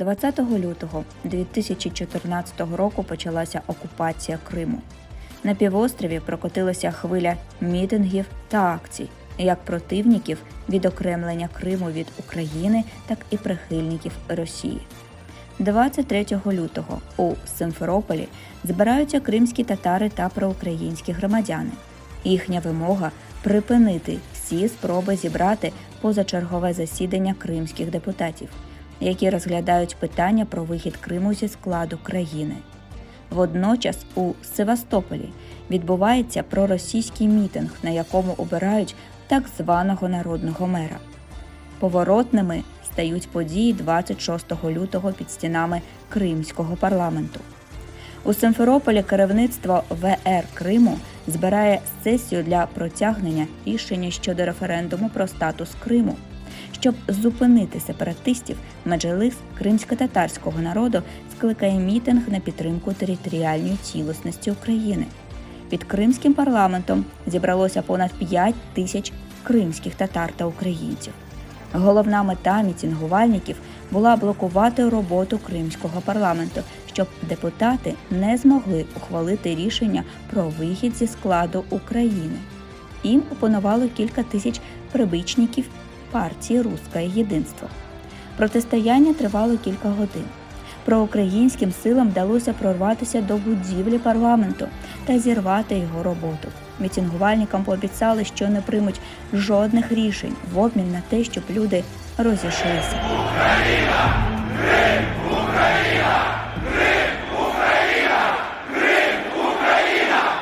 20 лютого 2014 року почалася окупація Криму. На півострові прокотилася хвиля мітингів та акцій, як противників відокремлення Криму від України, так і прихильників Росії. 23 лютого у Симферополі збираються кримські татари та проукраїнські громадяни. Їхня вимога припинити всі спроби зібрати позачергове засідання кримських депутатів, які розглядають питання про вихід Криму зі складу країни. Водночас у Севастополі відбувається проросійський мітинг, на якому обирають так званого народного мера. Поворотними стають події 26 лютого під стінами Кримського парламенту. У Симферополі керівництво ВР Криму збирає сесію для протягнення рішення щодо референдуму про статус Криму. Щоб зупинити сепаратистів, меджелис кримсько-татарського народу скликає мітинг на підтримку територіальної цілісності України. Під кримським парламентом зібралося понад 5 тисяч кримських татар та українців. Головна мета мітингувальників була блокувати роботу кримського парламенту, щоб депутати не змогли ухвалити рішення про вихід зі складу України. Їм опонувало кілька тисяч прибичників партії Руське Єдинство. Протистояння тривало кілька годин. Проукраїнським силам вдалося прорватися до будівлі парламенту та зірвати його роботу. Мітингувальникам пообіцяли, що не приймуть жодних рішень в обмін на те, щоб люди розійшлися.